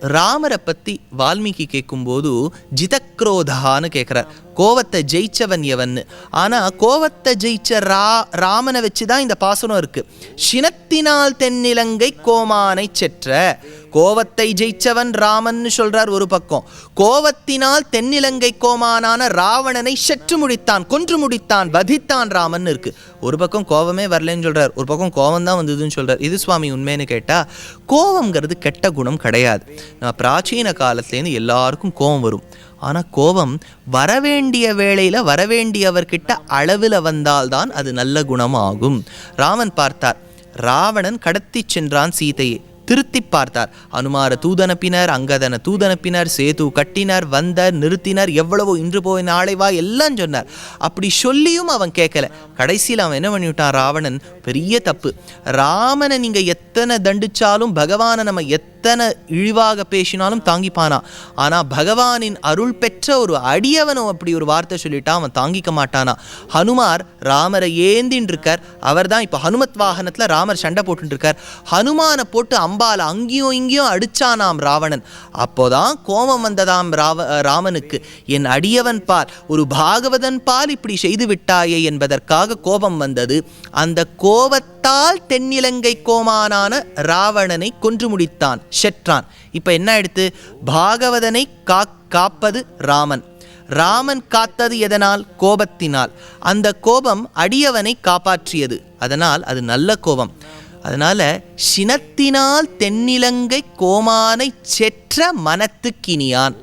ராமரை பற்றி வால்மீகி கேட்கும்போது ஜிதக்ரோதான்னு கேட்குறார் கோவத்தை ஜெயிச்சவன் எவன்னு. ஆனால் கோவத்தை ஜெயிச்ச ரா ராமனை வச்சு தான் இந்த பாசனம் இருக்கு. சினத்தினால் தென்னிலங்கை கோமானை செற்ற கோவத்தை ஜெயிச்சவன் ராமன்னு சொல்றார் ஒரு பக்கம். கோவத்தினால் தென்னிலங்கை கோமானான ராவணனை செற்று முடித்தான் கொன்று முடித்தான் வதித்தான் ராமன் இருக்கு. ஒரு பக்கம் கோவமே வரலன்னு சொல்றார் ஒரு பக்கம் கோவம் தான் வந்ததுன்னு சொல்றார். இது சுவாமி உண்மைன்னு கேட்டா கோவம்ங்கிறது கெட்ட குணம் கிடையாது. நம்ம பிராச்சீன காலத்துலேருந்து எல்லாருக்கும் கோவம் வரும். ஆனால் கோபம் வரவேண்டிய வேளையில் வரவேண்டியவர்கிட்ட அளவில் வந்தால்தான் அது நல்ல குணமாகும். ராமன் பார்த்தார் ராவணன் கடத்தி சென்றான் சீதையை. திருத்தி பார்த்தார். அனுமார தூதனப்பினர் அங்கதன தூதனப்பினர் சேது கட்டினர் வந்தர் நிறுத்தினர் எவ்வளவோ இன்று போய் நாளை வா எல்லாம் சொன்னார். அப்படி சொல்லியும் அவன் கேட்கல. கடைசியில் அவன் என்ன பண்ணிவிட்டான்? ராவணன் பெரிய தப்பு. ராமனை நீங்கள் எத்தனை தண்டிச்சாலும் பகவானை நம்ம எத்தனை இழிவாக பேசினாலும் தாங்கிப்பானா? ஆனால் பகவானின் அருள் பெற்ற ஒரு அடியவனும் அப்படி ஒரு வார்த்தை சொல்லிட்டா அவன் தாங்கிக்க மாட்டானா? ஹனுமார் ராமரை ஏந்தின் இருக்கார் அவர் தான் இப்போ ஹனுமத் வாகனத்தில் ராமர் சண்டை போட்டுருக்கார் ஹனுமானை போட்டு அம்பால் அங்கேயும் இங்கேயும் அடிச்சானாம் ராவணன். அப்போதான் கோபம் வந்ததாம் ராவ ராமனுக்கு என் அடியவன் பால் ஒரு பாகவதன் பால் இப்படி செய்து விட்டாயே என்பதற்காக கோபம் வந்தது. அந்த கோபத்தால் தென்னிலங்கை கோமானான ராவணனை கொன்று முடித்தான் செற்றான் இப்போ என்ன ஆயிடுத்து பாகவதனை கா காப்பது ராமன். ராமன் காத்தது எதனால்? கோபத்தினால். அந்த கோபம் அடியவனை காப்பாற்றியது. அதனால் அது நல்ல கோபம். அதனால சினத்தினால் தென்னிலங்கை கோமானை செற்ற மனத்துக்கினியான்.